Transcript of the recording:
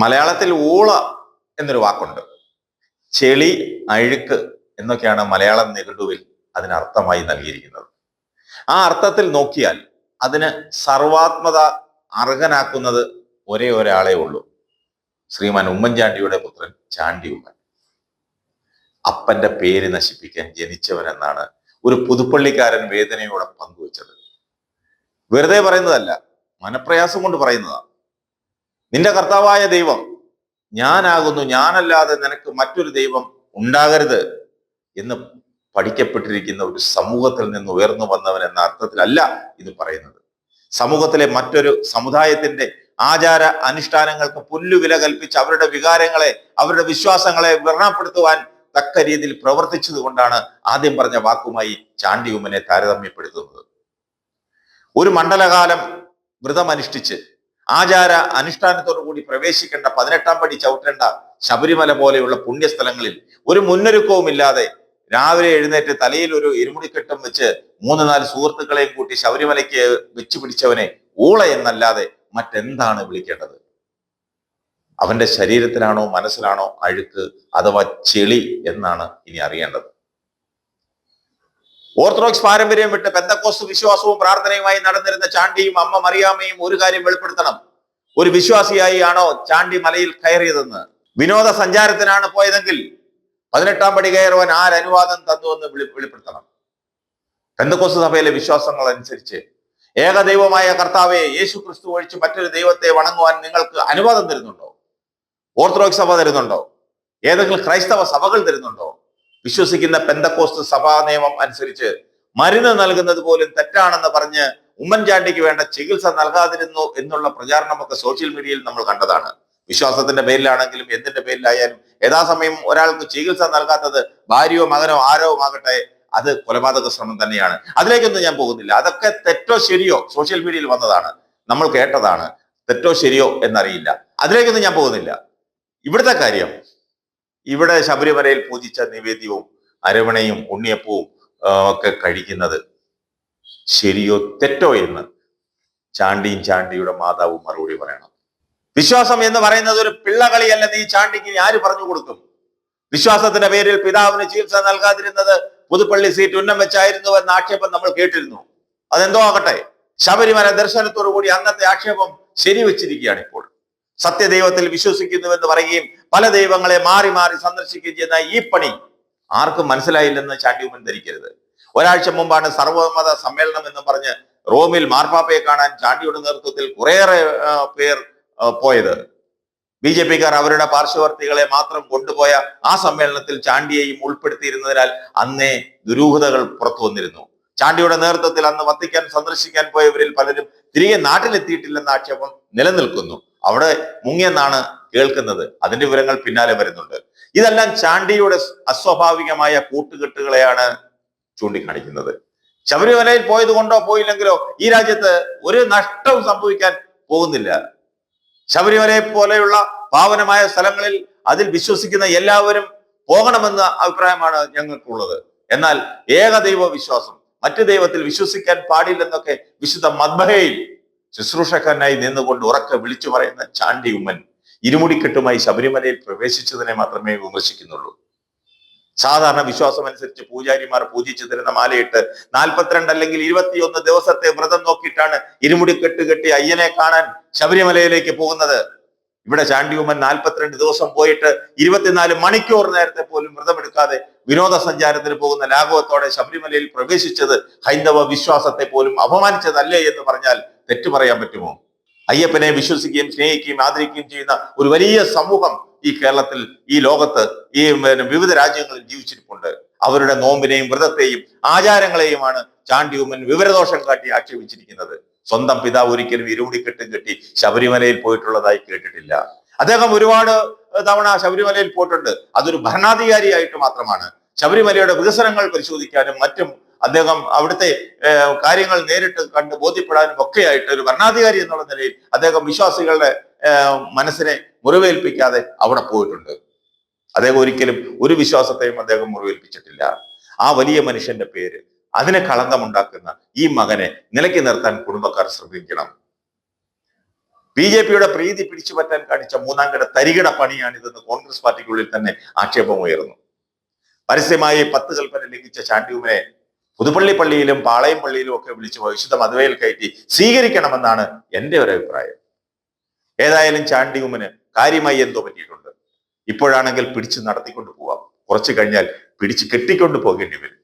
മലയാളത്തിൽ ഊള എന്നൊരു വാക്കുണ്ട്. ചെളി അഴുക്ക് എന്നൊക്കെയാണ് മലയാളം നിഘണ്ടുവിൽ അതിനർത്ഥമായി നൽകിയിരിക്കുന്നത്. ആ അർത്ഥത്തിൽ നോക്കിയാൽ അതിന് സർവാത്മത അർഹനാക്കുന്നത് ഒരേ ഒരാളെ ഉള്ളൂ. ശ്രീമാൻ ഉമ്മൻചാണ്ടിയുടെ പുത്രൻ ചാണ്ടി ഉമ്മൻ അപ്പന്റെ പേര് നശിപ്പിക്കാൻ ജനിച്ചവനെന്നാണ് ഒരു പുതുപ്പള്ളിക്കാരൻ വേദനയോടെ പങ്കുവച്ചത്. വെറുതെ പറയുന്നതല്ല മനപ്രയാസം കൊണ്ട് പറയുന്നതാ. നിന്റെ കർത്താവായ ദൈവം ഞാനാകുന്നു ഞാനല്ലാതെ നിനക്ക് മറ്റൊരു ദൈവം ഉണ്ടാകരുത് എന്ന് പഠിക്കപ്പെട്ടിരിക്കുന്ന ഒരു സമൂഹത്തിൽ നിന്ന് ഉയർന്നു വന്നവൻ എന്ന അർത്ഥത്തിലല്ല ഇത് പറയുന്നത്. സമൂഹത്തിലെ മറ്റൊരു സമുദായത്തിന്റെ ആചാര അനുഷ്ഠാനങ്ങൾക്ക് പുല്ലുവില കൽപ്പിച്ച് അവരുടെ വികാരങ്ങളെ അവരുടെ വിശ്വാസങ്ങളെ വ്രണപ്പെടുത്തുവാൻ തക്ക രീതിയിൽ പ്രവർത്തിച്ചത് കൊണ്ടാണ് ആദ്യം പറഞ്ഞ വാക്കുമായി ചാണ്ടി ഉമ്മനെ താരതമ്യപ്പെടുത്തുന്നത്. ഒരു മണ്ഡലകാലം വ്രതമനുഷ്ഠിച്ച് ആചാര അനുഷ്ഠാനത്തോടു കൂടി പ്രവേശിക്കേണ്ട പതിനെട്ടാം പടി ചവിട്ടേണ്ട ശബരിമല പോലെയുള്ള പുണ്യസ്ഥലങ്ങളിൽ ഒരു മുന്നൊരുക്കവും ഇല്ലാതെ രാവിലെ എഴുന്നേറ്റ് തലയിൽ ഒരു ഇരുമുടിക്കെട്ടും വെച്ച് മൂന്ന് നാല് സുഹൃത്തുക്കളെയും കൂട്ടി ശബരിമലയ്ക്ക് വെച്ചു പിടിച്ചവനെ ഊള എന്നല്ലാതെ മറ്റെന്താണ് വിളിക്കേണ്ടത്? അവന്റെ ശരീരത്തിലാണോ മനസ്സിലാണോ അഴുക്ക് അഥവാ ചെളി എന്നാണ് ഇനി അറിയേണ്ടത്. ഓർത്തഡോക്സ് പാരമ്പര്യം വിട്ട് പെന്തക്കോസ് വിശ്വാസവും പ്രാർത്ഥനയുമായി നടന്നിരുന്ന ചാണ്ടിയും അമ്മ മറിയാമ്മയും ഒരു കാര്യം വെളിപ്പെടുത്തണം. ഒരു വിശ്വാസിയായി ആണോ ചാണ്ടി മലയിൽ കയറിയതെന്ന്? വിനോദ സഞ്ചാരത്തിനാണ് പോയതെങ്കിൽ പതിനെട്ടാം പടി കയറുവാൻ ആരനുവാദം തന്നു എന്ന് വെളി വെളിപ്പെടുത്തണം. പെന്തക്കോസ് സഭയിലെ വിശ്വാസങ്ങൾ അനുസരിച്ച് ഏകദൈവമായ കർത്താവെ യേശു ക്രിസ്തു ഒഴിച്ച് മറ്റൊരു ദൈവത്തെ വണങ്ങുവാൻ നിങ്ങൾക്ക് അനുവാദം തരുന്നുണ്ടോ? ഓർത്തഡോക്സ് സഭ തരുന്നുണ്ടോ? ഏതെങ്കിലും ക്രൈസ്തവ സഭകൾ തരുന്നുണ്ടോ? വിശ്വസിക്കുന്ന പെന്തക്കോസ്ത് സഭാ നിയമം അനുസരിച്ച് മരുന്ന് നൽകുന്നത് പോലും തെറ്റാണെന്ന് പറഞ്ഞ് ഉമ്മൻചാണ്ടിക്ക് വേണ്ട ചികിത്സ നൽകാതിരുന്നു എന്നുള്ള പ്രചാരണമൊക്കെ സോഷ്യൽ മീഡിയയിൽ നമ്മൾ കണ്ടതാണ്. വിശ്വാസത്തിന്റെ പേരിലാണെങ്കിലും എന്തിന്റെ പേരിലായാലും യഥാസമയം ഒരാൾക്ക് ചികിത്സ നൽകാത്തത് ഭാര്യയോ മകനോ ആരോ ആകട്ടെ അത് കൊലപാതക ശ്രമം തന്നെയാണ്. അതിലേക്കൊന്നും ഞാൻ പോകുന്നില്ല. അതൊക്കെ തെറ്റോ ശരിയോ സോഷ്യൽ മീഡിയയിൽ വന്നതാണ്. നമ്മൾ കേട്ടതാണ് തെറ്റോ ശരിയോ എന്നറിയില്ല. അതിലേക്കൊന്നും ഞാൻ പോകുന്നില്ല. ഇവിടുത്തെ കാര്യം ഇവിടെ ശബരിമലയിൽ പൂജിച്ച നിവേദ്യവും അരവണയും ഉണ്ണിയപ്പവും ഒക്കെ കഴിക്കുന്നത് ശരിയോ തെറ്റോ എന്ന് ചാണ്ടിയും ചാണ്ടിയുടെ മാതാവും മറുപടി പറയണം. വിശ്വാസം എന്ന് പറയുന്നത് ഒരു പിള്ളകളിയല്ല നീ ചാണ്ടിക്ക് ആര് പറഞ്ഞു കൊടുക്കും? വിശ്വാസത്തിന്റെ പേരിൽ പിതാവിന് ചികിത്സ നൽകാതിരുന്നത് പുതുപ്പള്ളി സീറ്റ് ഉന്നം വെച്ചായിരുന്നു എന്ന ആക്ഷേപം നമ്മൾ കേട്ടിരുന്നു. അതെന്തോ ആകട്ടെ ശബരിമല ദർശനത്തോടു കൂടി അന്നത്തെ ആക്ഷേപം ശരിവെച്ചിരിക്കുകയാണ് ഇപ്പോൾ. സത്യദൈവത്തിൽ വിശ്വസിക്കുന്നുവെന്ന് പറയുകയും പല ദൈവങ്ങളെ മാറി മാറി സന്ദർശിക്കുകയും ചെയ്യുന്ന ഈ പണി ആർക്കും മനസ്സിലായില്ലെന്ന് ചാണ്ടിയുമൻ ധരിക്കരുത്. ഒരാഴ്ച മുമ്പാണ് സർവമത സമ്മേളനം എന്ന് പറഞ്ഞ് റോമിൽ മാർപ്പാപ്പയെ കാണാൻ ചാണ്ടിയുടെ നേതൃത്വത്തിൽ കുറേയേറെ പേർ പോയത്. ബി ജെ പിക്കാർ അവരുടെ പാർശ്വവർത്തികളെ മാത്രം കൊണ്ടുപോയ ആ സമ്മേളനത്തിൽ ചാണ്ടിയെയും ഉൾപ്പെടുത്തിയിരുന്നതിനാൽ അന്നേ ദുരൂഹതകൾ പുറത്തു വന്നിരുന്നു. ചാണ്ടിയുടെ നേതൃത്വത്തിൽ അന്ന് വത്തിക്കാൻ സന്ദർശിക്കാൻ പോയവരിൽ പലരും തിരികെ നാട്ടിലെത്തിയിട്ടില്ലെന്ന ആക്ഷേപം നിലനിൽക്കുന്നു. അവിടെ മുങ്ങിയെന്നാണ് കേൾക്കുന്നത്. അതിന്റെ വിവരങ്ങൾ പിന്നാലെ വരുന്നുണ്ട്. ഇതെല്ലാം ചാണ്ടിയുടെ അസ്വാഭാവികമായ കൂട്ടുകെട്ടുകളെയാണ് ചൂണ്ടിക്കാണിക്കുന്നത്. ശബരിമലയിൽ പോയത് കൊണ്ടോ പോയില്ലെങ്കിലോ ഈ രാജ്യത്ത് ഒരു നഷ്ടവും സംഭവിക്കാൻ പോകുന്നില്ല. ശബരിമലയെ പോലെയുള്ള പാവനമായ സ്ഥലങ്ങളിൽ അതിൽ വിശ്വസിക്കുന്ന എല്ലാവരും പോകണമെന്ന അഭിപ്രായമാണ് ഞങ്ങൾക്കുള്ളത്. എന്നാൽ ഏകദൈവ വിശ്വാസം മറ്റു ദൈവത്തിൽ വിശ്വസിക്കാൻ പാടില്ലെന്നൊക്കെ വിശുദ്ധ മദ്ബഹയിൽ ശുശ്രൂഷക്കാരനായി നിന്നുകൊണ്ട് ഉറക്കെ വിളിച്ചു പറയുന്ന ചാണ്ടി ഉമ്മൻ ഇരുമുടിക്കെട്ടുമായി ശബരിമലയിൽ പ്രവേശിച്ചതിനെ മാത്രമേ വിമർശിക്കുന്നുള്ളൂ. സാധാരണ വിശ്വാസം അനുസരിച്ച് പൂജാരിമാർ പൂജിച്ചു തരുന്ന മാലയിട്ട് നാൽപ്പത്തിരണ്ട് അല്ലെങ്കിൽ ഇരുപത്തിയൊന്ന് ദിവസത്തെ വ്രതം നോക്കിയിട്ടാണ് ഇരുമുടിക്കെട്ട് കെട്ടി അയ്യനെ കാണാൻ ശബരിമലയിലേക്ക് പോകുന്നത്. ഇവിടെ ചാണ്ടിയുമ്മൻ നാൽപ്പത്തിരണ്ട് ദിവസം പോയിട്ട് ഇരുപത്തിനാല് മണിക്കൂർ നേരത്തെ പോലും വ്രതമെടുക്കാതെ വിനോദസഞ്ചാരത്തിന് പോകുന്ന ലാഘവത്തോടെ ശബരിമലയിൽ പ്രവേശിച്ചത് ഹൈന്ദവ വിശ്വാസത്തെ പോലും അപമാനിച്ചതല്ലേ എന്ന് പറഞ്ഞാൽ തെറ്റു പറയാൻ പറ്റുമോ? അയ്യപ്പനെ വിശ്വസിക്കുകയും സ്നേഹിക്കുകയും ആദരിക്കുകയും ചെയ്യുന്ന ഒരു വലിയ സമൂഹം ഈ കേരളത്തിൽ ഈ ലോകത്ത് ഈ വിവിധ രാജ്യങ്ങളിൽ ജീവിച്ചിരിപ്പുണ്ട്. അവരുടെ നോമ്പിനെയും വ്രതത്തെയും ആചാരങ്ങളെയുമാണ് ചാണ്ടിയുമ്മൻ വിവരദോഷം കാട്ടി ആക്ഷേപിച്ചിരിക്കുന്നത്. സ്വന്തം പിതാവ് ഒരിക്കലും ഇരുമുടിക്കെട്ടും കെട്ടി ശബരിമലയിൽ പോയിട്ടുള്ളതായി കേട്ടിട്ടില്ല. അദ്ദേഹം ഒരുപാട് തവണ ശബരിമലയിൽ പോയിട്ടുണ്ട്. അതൊരു ഭരണാധികാരിയായിട്ട് മാത്രമാണ്. ശബരിമലയുടെ വികസനങ്ങൾ പരിശോധിക്കാനും മറ്റും അദ്ദേഹം അവിടുത്തെ കാര്യങ്ങൾ നേരിട്ട് കണ്ട് ബോധ്യപ്പെടാനും ഒക്കെയായിട്ട് ഒരു ഭരണാധികാരി എന്നുള്ള നിലയിൽ അദ്ദേഹം വിശ്വാസികളുടെ മനസ്സിനെ മുറിവേൽപ്പിക്കാതെ അവിടെ പോയിട്ടുണ്ട്. അദ്ദേഹം ഒരിക്കലും ഒരു വിശ്വാസത്തെയും അദ്ദേഹം മുറിവേൽപ്പിച്ചിട്ടില്ല. ആ വലിയ മനുഷ്യന്റെ പേര് അതിന് കളങ്കമുണ്ടാക്കുന്ന ഈ മകനെ നിലയ്ക്ക് നിർത്താൻ കുടുംബക്കാർ ശ്രമിക്കണം. ബി ജെ പിയുടെ പ്രീതി പിടിച്ചു പറ്റാൻ കാണിച്ച മൂന്നാം കിട തരികിട പണിയാണിതെന്ന് കോൺഗ്രസ് പാർട്ടിക്കുള്ളിൽ തന്നെ ആക്ഷേപമുയർന്നു പരസ്യമായി പത്ത് കൽപ്പന ലംഘിച്ച ചാണ്ടിയുമിനെ പുതുപ്പള്ളി പള്ളിയിലും പാളയം പള്ളിയിലും ഒക്കെ വിളിച്ച് വിശുദ്ധ മധുവയിൽ കയറ്റി സ്വീകരിക്കണമെന്നാണ് എന്റെ ഒരു അഭിപ്രായം. ഏതായാലും ചാണ്ടിയുമന് കാര്യമായി എന്തോ പറ്റിയിട്ടുണ്ട്. ഇപ്പോഴാണെങ്കിൽ പിടിച്ച് നടത്തിക്കൊണ്ട് പോവാം. കുറച്ചു കഴിഞ്ഞാൽ പിടിച്ച് കെട്ടിക്കൊണ്ട് പോകേണ്ടി വരും.